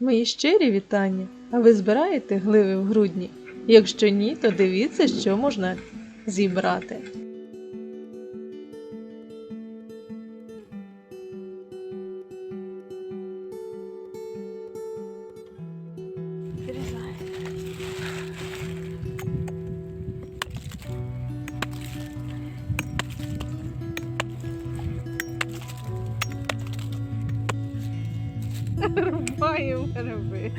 Мої щирі вітання. А ви збираєте гливи в грудні? Якщо ні, то дивіться, що можна зібрати. Рубаємо гриби.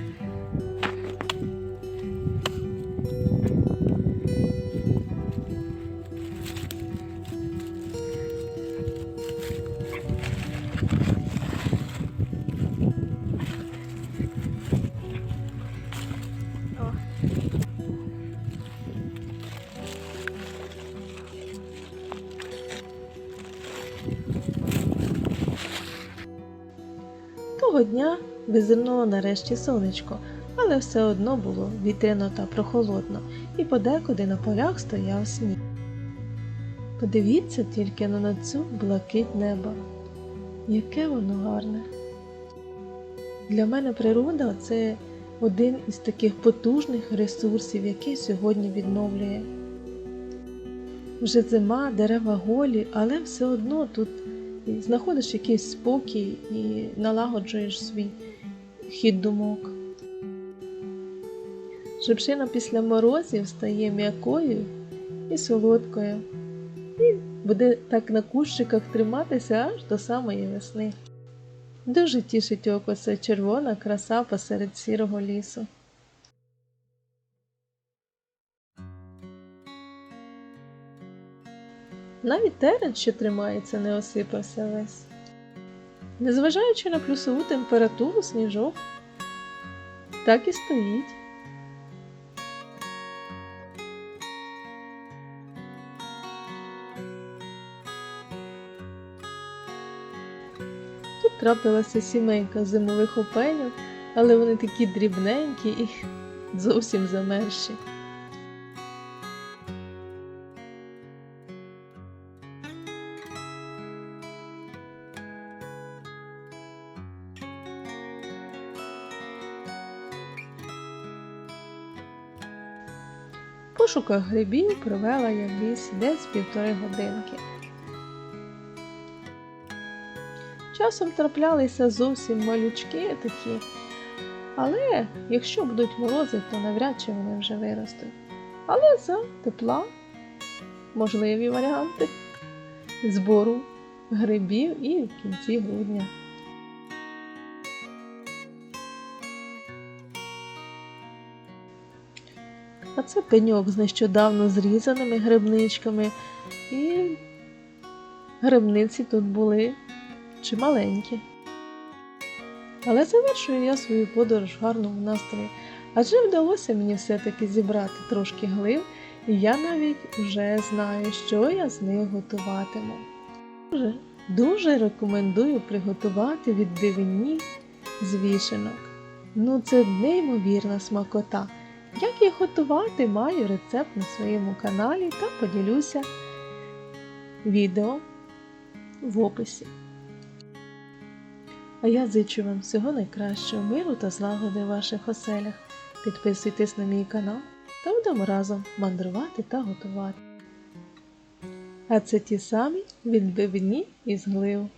Того дня визирнуло нарешті сонечко, але все одно було вітряно та прохолодно, і подекуди на полях стояв сніг. Подивіться тільки на цю блакить неба. Яке воно гарне. Для мене природа це один із таких потужних ресурсів, який сьогодні відновлює. Вже зима, дерева голі, але все одно тут і знаходиш якийсь спокій і налагоджуєш свій хід думок. Шипшина після морозів стає м'якою і солодкою, і буде так на кущиках триматися аж до самої весни. Дуже тішить око ця червона краса посеред сірого лісу. Навіть терен, що тримається, не осипався весь. Незважаючи на плюсову температуру, сніжок так і стоїть. Тут трапилася сімейка зимових опенів, але вони такі дрібненькі і зовсім замерші. Пошуках грибів провела я в десь півтори годинки. Часом траплялися зовсім малючки такі, але якщо будуть морози, то навряд чи вони вже виростуть. Але за тепла можливі варіанти збору грибів і в кінці грудня. А це пеньок з нещодавно зрізаними грибничками. І грибниці тут були чималенькі. Але завершую я свою подорож в гарному настрої. Адже вдалося мені все-таки зібрати трошки глив, і я навіть вже знаю, що я з них готуватиму. Дуже, дуже рекомендую приготувати відбивні з вішенок. Ну, це неймовірна смакота. Як їх готувати, маю рецепт на своєму каналі та поділюся відео в описі. А я зичу вам всього найкращого миру та злагоди в ваших оселях. Підписуйтесь на мій канал та будемо разом мандрувати та готувати. А це ті самі відбивні із глив.